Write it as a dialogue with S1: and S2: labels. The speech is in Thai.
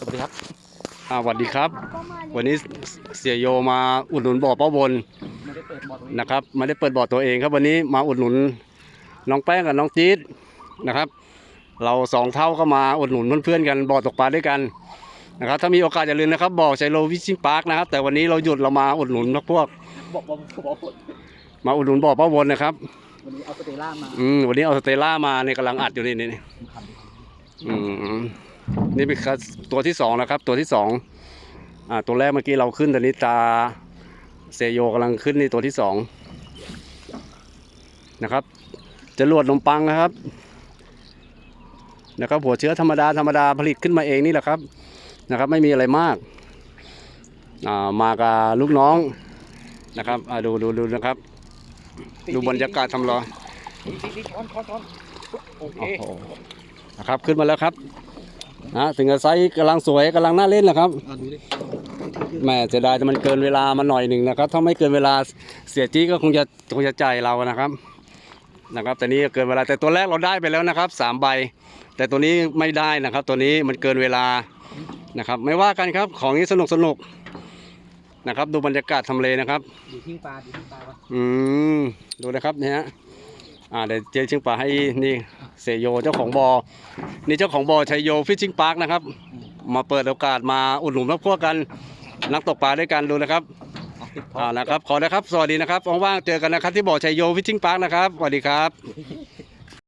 S1: สวัสดีครับ
S2: อ่าสวัสดีครับ
S3: ก็มา
S2: วันนี้เสียโยมาอุดหนุนบ่อป้าบน
S1: ไม่ได้เปิดบอร์ดตรงนี้
S2: นะครับไม่ได้เปิดบ่อตัวเองครับวันนี้มาอุดหนุนน้องแป้งกับน้องจี๊ดนะครับ เราสองเท่าก็มาอุดหนุนเพื่อนๆกันบ่อตกปลาด้วยกันนะครับถ้ามีโอกาสอย่าลืมนะครับบ่อไชโลวิชิงพาร์คนะครับแต่วันนี้เราหยุดเรามาอุดหนุนพวก
S1: บอกบอกบอกบอก
S2: มาอุดหนุนบ่อป้าบนนะครับ
S1: วันนี้เอาสเตล่ามา
S2: อืมวันนี้เอาสเตล่ามาเนี่ยกำลังอัดอยู่นี่นี่ นี่เป็นตัวที่สองนะครับ ตัวที่สองอ่าตัวแรกเมื่อกี้เราขึ้นตอนนี้ตาเซโยกำลังขึ้นนี่ตัวที่สองนะครับจรวดนมปังนะครับนะครับหัวเชื้อธรรมดาธรรมดาผลิตขึ้นมาเองนี่แหละครับนะครับ ไม่มีอะไรมากอ่ามากับลูกน้องนะครับอ่าดูดูดูนะครับ ดูบรรยากาศทำร้อ
S1: นโอเค
S2: นะครับขึ้นมาแล้วครับ นะถึงกับไซส์กำลังสวยกำลังน่าเล่นแหละครับ
S1: อะดูดิ
S2: แหม่เสียดายแต่มันเกินเวลามาหน่อยหนึ่งนะครับ ถ้าไม่เกินเวลาเสียจี้ก็คงจะคงจะจ่ายเรานะครับนะครับ แต่นี้เกินเวลาแต่ตัวแรกเราได้ไปแล้วนะครับสามใบ แต่ตัวนี้ไม่ได้นะครับ ตัวนี้มันเกินเวลานะครับ ไม่ว่ากันครับของนี้สนุกสนุกนะครับ ดูบรรยากาศทำเลนะครับ
S1: ดูทิ้งปลาดูทิ้งปลาก่อน
S2: อืมดูนะครับเนี่ยฮะ อ่าเดี๋ยวเจ๊ชิงปลาให้นี่เสยโยเจ้าของบอ่อนี่เจ้าของบอ่อชัยโยฟิชชิงพาร์คนะครับ มาเปิดโอกาสมาอุดหนุนรับพวกกัน นักตกปลาด้วยกันดูนะครับ
S1: เอาติดพอ
S2: อ่านะครับขอนะครับสวัสดีนะครับว่างๆเจอกันนะครับที่บ่อชัยโยฟิชชิงพาร์คนะครับสวัสดีครับ